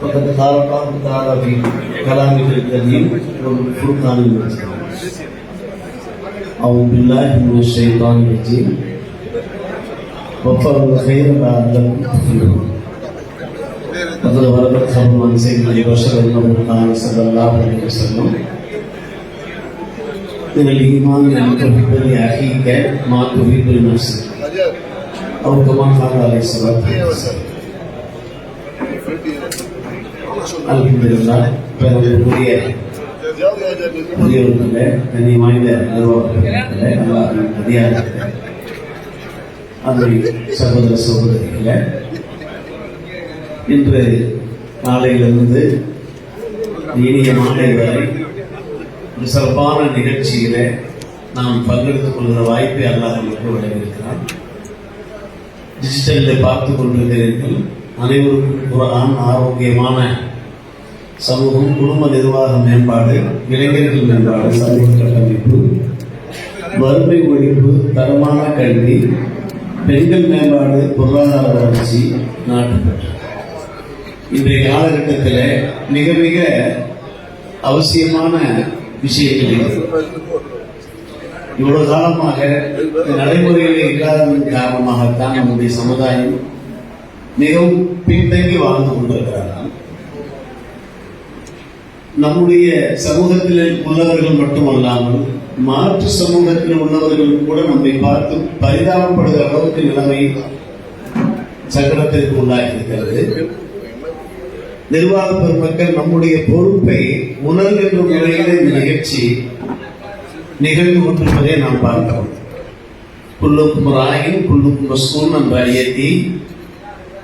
فقد قال الله تعالى في كلامه الكريم والفرقان المجيد أعوذ بالله من الشيطان الرجيم وفر الخير لعلكم تفلحون فقد ورد خبر عن سيدنا البشر انه قال صلى الله عليه وسلم۔ من الايمان ان تحب لاخيك ما تحب لنفسك او كما قال عليه الصلاه والسلام அல்ஹம்துலில்லாஹ் பெருமைக்குரிய பெரியவர்களே கனி வாய்ந்த நிர்வாகத்தில் அன்றை சகோதர சகோதரிகள இன்று காலையிலிருந்து இனிய மாலை வரை ஒரு சிறப்பான நிகழ்ச்சியில நாம் பங்கெடுத்துக் கொள்கிற வாய்ப்பை அல்லாஹ் நமக்கு வழங்கியிருக்கிறான். டிஜிட்டலில் பார்த்து கொண்டிருக்கிறீர்கள். அனைவருக்கும் ஆரோக்கியமான சமூகம் குடும்ப நிர்வாக மேம்பாடு இளைஞர்கள் மேம்பாடு சமூக கட்டமைப்பு வறுமை ஒழிப்பு தரமான கல்வி பெண்கள் மேம்பாடு பொருளாதார வளர்ச்சி நாட்டுப்பற்று. இன்றைய காலகட்டத்தில் மிக மிக அவசியமான விஷயங்கள் இவ்வளவு காலமாக இந்த நடைமுறையில் இல்லாததன் காரணமாகத்தான் நம்முடைய சமுதாயம் மிகவும் பின்தங்கி வாழ்ந்து கொண்டிருக்கிறார்கள். நம்முடைய சமூகத்தில் உள்ளவர்கள் மட்டுமல்லாமல் மாற்று சமூகத்தில் உள்ளவர்கள் கூட நம்மை பார்த்து பரிதாபப்படுகிற அளவுக்கு நிலைமை சங்கடத்திற்கு உள்ளாகி இருக்கிறது நிர்வாக பெருமக்கள் நம்முடைய பொறுப்பை உணர்கின்ற முறையில் இந்த நிகழ்ச்சி நிகழ்ந்து கொண்டிருப்பதை நாம் பார்க்கிறோம். குல்லுக்கும் ராயின் குல்லுக்கும் மஸ்கூன் என்ற ஐயத்தி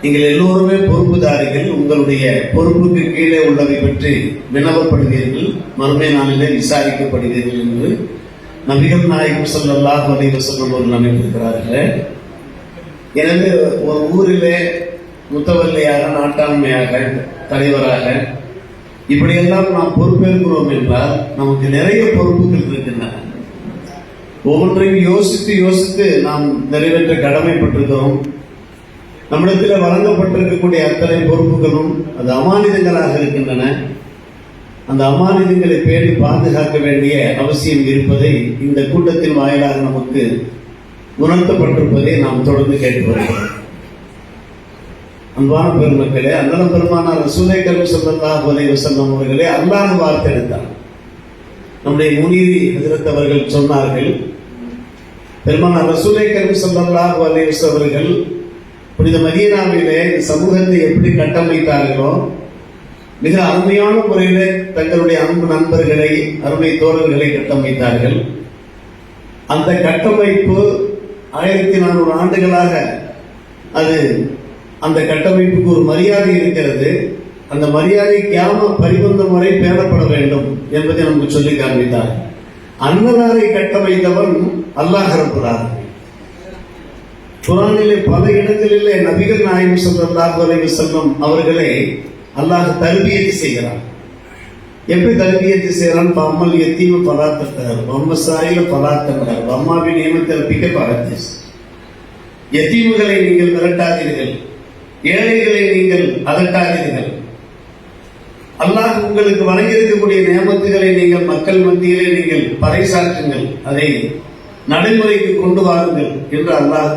நீங்கள் எல்லோருமே பொறுப்புதாரிகள். உங்களுடைய பொறுப்புக்கு கீழே உள்ளவை பற்றி வினவப்படுவீர்கள். மறுமை நாளிலே விசாரிக்கப்படுவீர்கள் என்று நபிகள் நாயகம் ஸல்லல்லாஹு அலைஹி வஸல்லம் அவர்கள் அமைத்திருக்கிறார்கள் எனவே ஒரு ஊரிலே முத்தவல்லியாக நாட்டாண்மையாக தலைவராக இப்படியெல்லாம் நாம் பொறுப்பேற்கிறோம் என்றால் நமக்கு நிறைய பொறுப்புகள் இருக்கின்றன. ஒவ்வொன்றையும் யோசித்து யோசித்து நாம் நிறைவேற்ற கடமைப்பட்டிருக்கிறோம். நம்மிடத்தில் வழங்கப்பட்டிருக்கக்கூடிய அத்தனை பொறுப்புகளும் அது அமானிதங்களாக இருக்கின்றன. அந்த அமானிதங்களை பேணி பாதுகாக்க வேண்டிய அவசியம் இருப்பதை இந்த கூட்டத்தின் வாயிலாக நமக்கு உணர்த்தப்பட்டிருப்பதை நாம் தொடர்ந்து கேட்டு வருகிறோம். அன்பான பெருமக்களே அண்ணலம் பெருமானார் ரசூலை கல்வி சொல்லல்லாஹு அலைஹி வஸல்லம் அவர்களே அல்லாஹ் வார்த்தெடுத்தார். நம்முடைய முனீரி ஹஜரத் அவர்கள் சொன்னார்கள் பெருமானார் ரசூலை கல்வி சொல்லல்லாஹு அலைஹி அவர்கள் புனித மதீனாவிலே இந்த சமூகத்தை எப்படி கட்டமைத்தார்களோ மிக அருமையான முறையில் தங்களுடைய அன்பு நண்பர்களை அருமை தோழர்களை கட்டமைத்தார்கள். அந்த கட்டமைப்பு ஆயிரத்தி நானூறு ஆண்டுகளாக அது அந்த கட்டமைப்புக்கு ஒரு மரியாதை இருக்கிறது. அந்த மரியாதை கியாம பரிபந்தம் வரை பேணப்பட வேண்டும் என்பதை நமக்கு சொல்லி காண்பித்தார். அன்னதாரை கட்டமைத்தவன் அல்லாஹ் ரப்புறார் குரானிலே பல இடங்களிலே நபிகள் நாயகம் ஸல்லல்லாஹு அலைஹி வஸல்லம் அவர்களை அல்லாஹ் தருவியத்து செய்கிறான். எப்படி தர்பியத்து செய்கிறான்? பம்மல் எத்தீவு பலாத்தர் பம்ம சாயில பலாத்தர் பம்மாவின் நியமத்திறப்பிக்க பரத்தேஸ் எத்தீவுகளை நீங்கள் மிரட்டாதீர்கள் ஏழைகளை நீங்கள் அதட்டாதீர்கள். அல்லாஹ் உங்களுக்கு வழங்கியிருக்கக்கூடிய நியமத்துகளை நீங்கள் மக்கள் மத்தியிலே நீங்கள் பறைசாற்றுங்கள் அதை நடைமுறைக்கு கொண்டு வாருங்கள் என்று அல்லாஹ்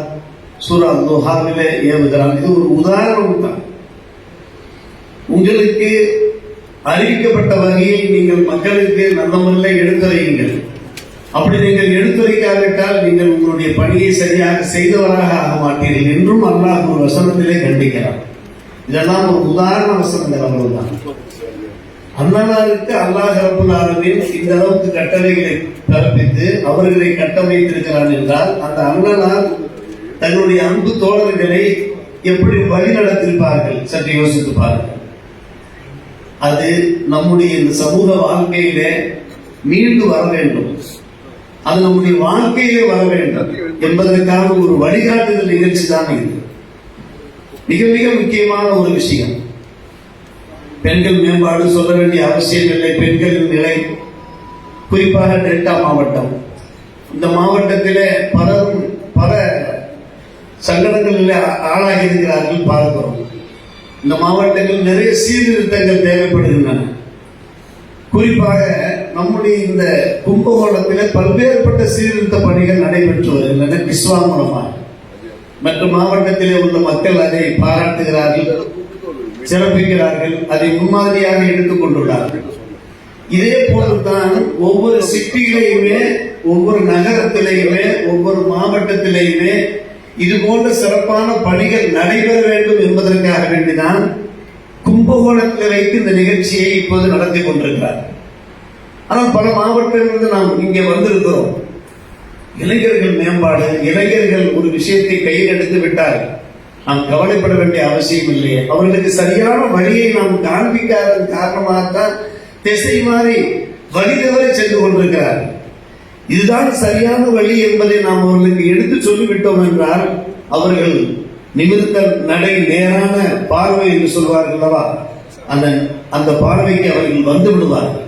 சூரா நுஹாவிலே ஏவுகிறான் இது ஒரு உதாரணம் தான் உங்களுக்கு அறிவிக்கப்பட்ட வகையில் நீங்கள் மக்களுக்கு நல்ல முறையில் எடுத்துரையுங்கள் அப்படி நீங்கள் எடுத்துரைக்காவிட்டால் நீங்கள் உங்களுடைய பணியை சரியாக செய்தவராக ஆக மாட்டீர்கள் என்றும் அல்லாஹ் ஒரு வசனத்திலே கண்டிக்கிறார் இதெல்லாம் ஒரு உதாரண வசனங்கள் அவ்வளவுதான். அண்ணனாருக்கு அல்லாஹ் ரபுல் இந்த அளவுக்கு கட்டளைகளை பிறப்பித்து அவர்களை கட்டமைத்திருக்கிறான் என்றால் அந்த அண்ணனார் தன்னுடைய அன்பு தோழர்களை எப்படி வழி நடத்திருப்பார்கள் சற்று யோசித்து பாருங்கள். அது நம்முடைய இந்த சமூக வாழ்க்கையில மீண்டு வர வேண்டும். அது நம்முடைய வாழ்க்கையிலே வர வேண்டும் என்பதற்கான ஒரு வழிகாட்டுதல் நிகழ்ச்சி தான் இது. மிக மிக முக்கியமான ஒரு விஷயம். பெண்கள் மேம்பாடு சொல்ல வேண்டிய அவசியம் இல்லை. பெண்களின் நிலை குறிப்பாக டெல்டா மாவட்டம். இந்த மாவட்டத்தில் பலரும் பல சங்கடங்களில் ஆளாகி இருக்கிறார்கள் பார்க்கிறோம் இந்த மாவட்டங்கள் நிறைய சீர்திருத்தங்கள் தேவைப்படுகின்றன. குறிப்பாக நம்முடைய இந்த கும்பகோணத்தில் பல்வேறுபட்ட சீர்திருத்த பணிகள் நடைபெற்று வருகின்றன கிஸ்வா மூலமாக. மற்ற மாவட்டத்திலே உள்ள மக்கள் அதை பாராட்டுகிறார்கள் சிறப்பிக்கிறார்கள் அதை முன்மாதிரியாக எடுத்துக் கொண்டுள்ளார்கள். இதே போலத்தான் ஒவ்வொரு சிட்டியிலையுமே ஒவ்வொரு நகரத்திலையுமே ஒவ்வொரு மாவட்டத்திலையுமே இது போன்ற சிறப்பான பணிகள் நடைபெற வேண்டும் என்பதற்காக வேண்டிதான் கும்பகோணத்தில் வைத்து இந்த நிகழ்ச்சியை இப்போது நடத்தி கொண்டிருக்கிறார். ஆனால் பல மாவட்டங்களிலிருந்து நாம் இங்கே வந்திருக்கிறோம். இளைஞர்கள் மேம்பாடு இளைஞர்கள் ஒரு விஷயத்தை கையில் எடுத்து விட்டால் நாம் கவலைப்பட வேண்டிய அவசியம் இல்லை. அவர்களுக்கு சரியான வழியை நாம் காண்பிக்காதன் காரணமாகத்தான் திசை மாறி வழி தவறி சென்று கொண்டிருக்கிறார் இதுதான் சரியான வழி என்பதை நாம் அவர்களுக்கு எடுத்து சொல்லிவிட்டோம் என்றால் அவர்கள் நிமிர்ந்த நடை நேரான பார்வை என்று சொல்வார்கள் அல்லவா? அந்த அந்த பார்வைக்கு அவர்கள் வந்து விடுவார்கள்.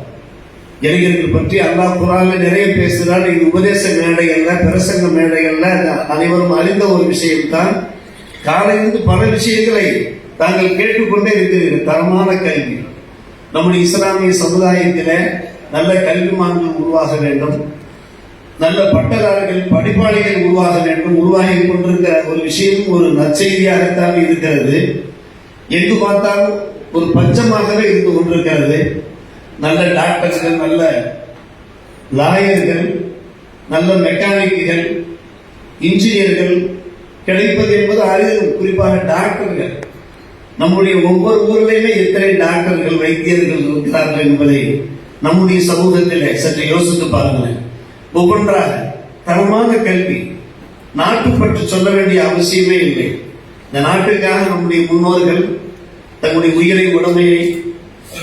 இளைஞர்கள் பற்றி அல்லாஹ் குரான்ல நிறைய பேசுகிறார் இது உபதேச மேடைகள்ல பிரசங்க மேடைகள்ல அனைவரும் அறிந்த ஒரு விஷயம்தான். காலையிலிருந்து பல விஷயங்களை தாங்கள் கேட்டுக்கொண்டே இருக்கிறீர்கள் தரமான கல்வி. நம்முடைய இஸ்லாமிய சமுதாயத்தில நல்ல கல்விமான்கள் உருவாக வேண்டும். நல்ல பட்டதாரிகள் படிப்பாளிகள் உருவாக வேண்டும் உருவாகி கொண்டிருக்கிற ஒரு விஷயம் ஒரு நற்செய்தியாகத்தான் இருக்கிறது. எங்கு பார்த்தாலும் ஒரு பச்சமாகவே இருந்து கொண்டிருக்கிறது. நல்ல டாக்டர்கள் நல்ல லாயர்கள் நல்ல மெக்கானிக்குகள் இன்ஜினியர்கள் கிடைப்பது என்பது அறிவு குறிப்பாக டாக்டர்கள். நம்முடைய ஒவ்வொரு ஊரிலையுமே எத்தனை டாக்டர்கள் வைத்தியர்கள் இருக்கிறார்கள் என்பதை நம்முடைய சமூகத்தில் சற்று யோசித்து பாருங்கள் ஒவ்வொன்றாக தரமான கல்வி நாட்டு பற்றி சொல்ல வேண்டிய அவசியமே இல்லை. இந்த நாட்டுக்காக நம்முடைய முன்னோர்கள் தங்களுடைய உயிரை உடமையை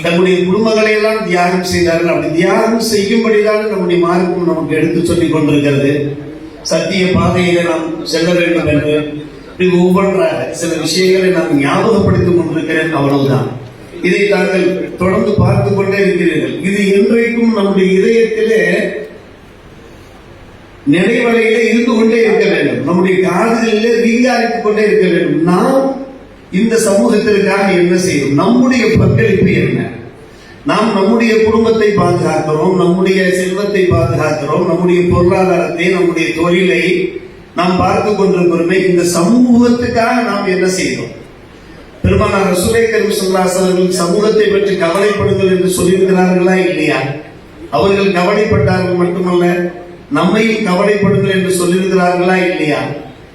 தங்களுடைய குடும்பங்களை எல்லாம் தியாகம் செய்தார்கள். அப்படி தியாகம் செய்யும்படிதான் நம்முடைய மார்க்கம் நமக்கு எடுத்து சொல்லிக் கொண்டிருக்கிறது. சத்திய பாதையில நாம் செல்ல வேண்டும் என்று. இப்படி ஒவ்வொன்றாக சில விஷயங்களை நான் ஞாபகப்படுத்திக் கொண்டிருக்கிறேன். அவ்வளவுதான். இதை தாங்கள் தொடர்ந்து பார்த்து கொண்டே இருக்கிறீர்கள். இது என்றைக்கும் நம்முடைய இதயத்திலே நினைவலையில இருந்து கொண்டே இருக்க வேண்டும். நம்முடைய காதுகளிலே ரீங்காரித்துக் கொண்டே இருக்க வேண்டும். நாம் இந்த சமூகத்திற்காக என்ன செய்யும் நம்முடைய பங்களிப்பு என்ன? நாம் நம்முடைய குடும்பத்தை பாதுகாக்கிறோம் நம்முடைய செல்வத்தை பாதுகாக்கிறோம் நம்முடைய பொருளாதாரத்தை நம்முடைய தொழிலை நாம் பார்த்து கொண்டிருக்கிறோமே இந்த சமூகத்துக்காக நாம் என்ன செய்தோம் பெருமானார் ரசூலை கரீம் அவர்கள் சமூகத்தை பற்றி கவலைப்படுங்கள் என்று சொல்லியிருக்கிறார்களா இல்லையா? அவர்கள் கவலைப்பட்டார்கள் மட்டுமல்ல. நம்மை கவலைப்படுங்கள் என்று சொல்லியிருக்கிறார்களா இல்லையா?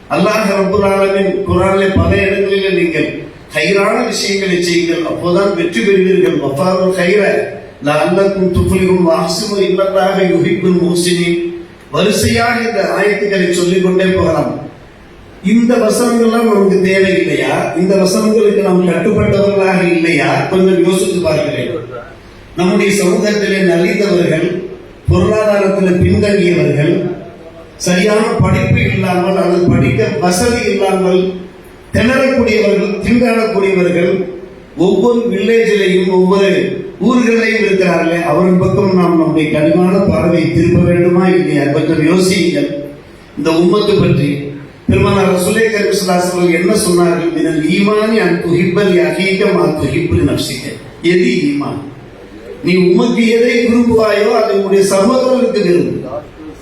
அல்லாஹ் ரப்புல் ஆலமீன் பல இடங்களில் நீங்கள் கயிறான விஷயங்களை செய்யுங்கள். அப்போதான் வெற்றி பெறுவீர்கள். வஃபாரு கயிற லஅல்லக்கும் துஃப்லிஹும் வஹ்சினு இன்னல்லாஹ யுஹிப்புல் முஹ்சினீன். வரிசையாக இந்த ஆயத்துக்களை சொல்லிக்கொண்டே போகலாம். இந்த வசனங்கள்லாம் நமக்கு தேவையில்லையா? இந்த வசனங்களுக்கு நாம் கட்டுப்பட்டவர்களாக இல்லையா? கொஞ்சம் யோசித்து பார்க்கிறேன். நம்முடைய சமூகத்திலே நலிந்தவர்கள் பொருளாதாரத்தில் பின்தங்கியவர்கள் சரியான படிப்பு இல்லாமல் அல்லது படிக்க வசதி இல்லாமல் திணறக்கூடியவர்கள் திண்டாடக்கூடியவர்கள் ஒவ்வொரு வில்லேஜிலையும் ஒவ்வொரு ஊர்களையும் இருக்கிறார்களே அவரின் பக்கம் நாம் நம்முடைய கனிவான பார்வையை திருப்ப வேண்டுமா இல்லையா? கொஞ்சம் யோசியுங்கள். இந்த உம்மத்து பற்றி பெருமானார் ரசூலை கரிசுலாசர்கள் என்ன சொன்னார்கள்? இதன் ஈமானி அன் துஹிப்பல் அகீகம் மா துஹிப்புல் நப்சிக்க எது ஈமான்? நீ உமக்கு எதை விரும்புவாயோ அதை உன்னுடைய சகோதரருக்கு விரும்பு.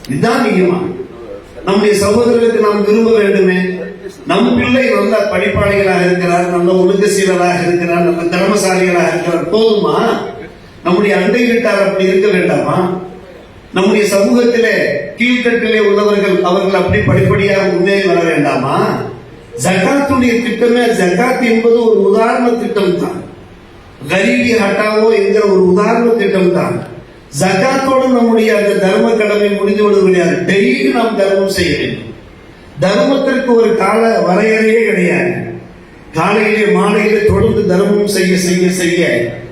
இதுதான் ஈமான் நம்முடைய சகோதரருக்கு நாம் விரும்ப வேண்டுமே. நம் பிள்ளை நல்ல படிப்பாளிகளாக இருக்கிறார் நல்ல ஒழுக்க சீலராக இருக்கிறார் நல்ல திறமசாலிகளாக இருக்கிறார். போதுமா? நம்முடைய அண்டை வீட்டார் அப்படி இருக்க வேண்டாமா? நம்முடைய சமூகத்திலே கீழ்கட்டிலே உள்ளவர்கள் அவர்கள் அப்படி படிப்படியாக முன்னேறி வர வேண்டாமா? ஜகாத்துடைய திட்டமே ஜகாத் என்பது ஒரு உதாரண திட்டம் தான் கரீபி ஹட்டாவோ என்கிற ஒரு உதாரண திட்டம் தான் ஜகாத்தோடு நம்முடைய அந்த தர்ம கடமை முடிந்து விடுவது கிடையாது டெய்லி நாம் தர்மம் செய்ய வேண்டும். தர்மத்திற்கு ஒரு கால வரையறையே கிடையாது. காலையிலே மாலையிலே தொடர்ந்து தர்மம் செய்ய செய்ய செய்ய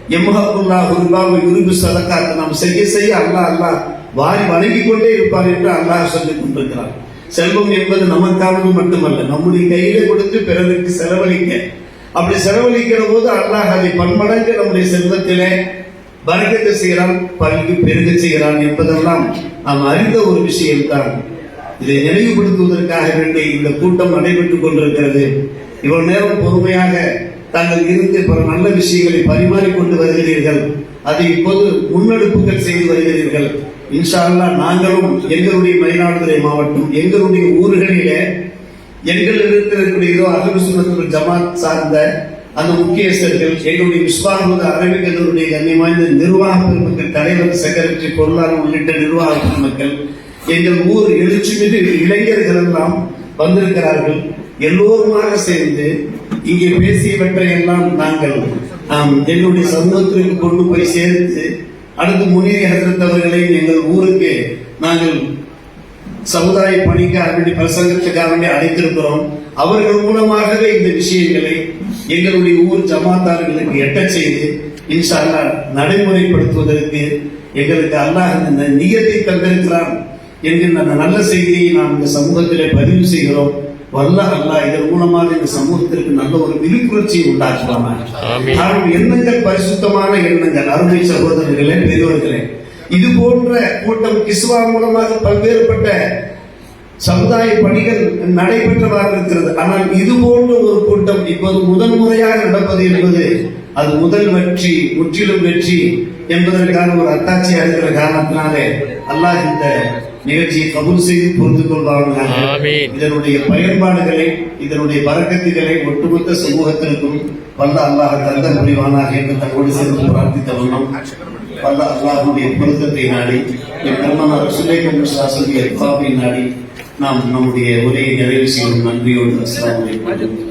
எம்ஹபுல்லா குருபாவை விரும்பு சதக்காத்து நாம் செய்ய செய்ய அல்லாஹ் அல்லாஹ் வாரி வணங்கி கொண்டே இருப்பார் என்று அல்லாஹ் சொல்லிக் கொண்டிருக்கிறார் செல்வம் என்பது நமக்கானது மட்டுமல்ல நம்முடைய கையிலே கொடுத்து பிறருக்கு செலவழிக்க அப்படி செலவழிக்கிற போது அல்லாஹ் அதை பன்மடங்கு நம்முடைய செல்வத்திலே பறக்கத்தை செய்கிறான் பல்கு பெருக செய்கிறான் என்பதெல்லாம் நாம் அறிந்த ஒரு விஷயம்தான். இதை நினைவுபடுத்துவதற்காக வேண்டி இந்த கூட்டம் நடைபெற்றுக் கொண்டிருக்கிறது. இவ்வளவு நேரம் பொறுமையாக தாங்கள் இருந்து பல நல்ல விஷயங்களை பரிமாறிக்கொண்டு வருகிறீர்கள். அதை இப்போது முன்னெடுப்புகள் செய்து வருகிறீர்கள். இன்ஷா நாங்களும் எங்களுடைய மயிலாடுதுறை மாவட்டம் எங்களுடைய ஊர்களிலே எங்கள் இருக்கக்கூடியதோ அகல் சுனத்துல் ஜமாத் சார்ந்த அந்த முக்கியஸ்தர்கள் எங்களுடைய விஸ்வாமுத அரபிகளுடைய கண்ணியம் நிர்வாக பெருமக்கள் தலைவர் செக்ரட்டரி பொருளாளர் உள்ளிட்ட நிர்வாக பெருமக்கள் எங்கள் ஊர் எழுச்சிமிகு இளைஞர்கள் எல்லாம் வந்திருக்கிறார்கள். எல்லோருமாக சேர்ந்து இங்கே பேசியவற்றை எல்லாம் நாங்கள் எங்களுடைய சமூகத்திற்கு கொண்டு போய் சேர்த்து அடுத்து முன்னேறி அவர்களை எங்கள் ஊருக்கு நாங்கள் சமுதாய பணிக்காக வேண்டி பிரசங்கத்துக்காக வேண்டி அழைத்திருக்கிறோம். அவர்கள் மூலமாகவே இந்த விஷயங்களை எங்களுடைய ஊர் ஜமாத்தார்களுக்கு எட்டச் செய்து இன்ஷா அல்லாஹ் நடைமுறைப்படுத்துவதற்கு எங்களுக்கு அல்லாஹ் இந்த நியத்தை தந்திருக்கிறான் என்கின்ற அந்த நல்ல செய்தியை நாம் இந்த சமூகத்திலே பதிவு செய்கிறோம். வல்ல அல்லாஹ் இதன் மூலமாக இந்த சமூகத்திற்கு நல்ல ஒரு விழிப்புணர்ச்சியை உண்டாக்குவாங்க எண்ணங்கள் பரிசுத்தமான எண்ணங்கள். அருமை சகோதரர்களே பெரியவர்களே இது போன்ற கூட்டம் கிஸ்வா மூலமாக பல்வேறுபட்ட சமுதாய பணிகள் நடைபெற்றதாக இருக்கிறது ஆனால் இது போன்ற ஒரு கூட்டம் இப்போது முதல் முறையாக நடப்பது என்பது அது முதல் வெற்றி முற்றிலும் வெற்றி என்பதற்கான ஒரு அத்தாட்சியாக இருக்கிற காரணத்தினாலே அல்லாஹ் இந்த நிகழ்ச்சியை கபூல் செய்து பொறுத்து கொள்வாங்க. இதனுடைய பயன்பாடுகளை இதனுடைய பறக்கத்துகளை ஒட்டுமொத்த சமூகத்திற்கும் வல்ல அல்லாஹ் தந்த புரிவானாக என்று தங்களோடு சேர்ந்து பிரார்த்தித்த வண்ணம் வல்ல அல்லாஹுடைய பொருத்தத்தை நாடி என் சுலேகன் சாசனுடைய பாவை நாடி நாம் நம்முடைய உரையை நிறைவு செய்யும் நன்றியோடு அஸ்ஸலாமு அலைக்கும்.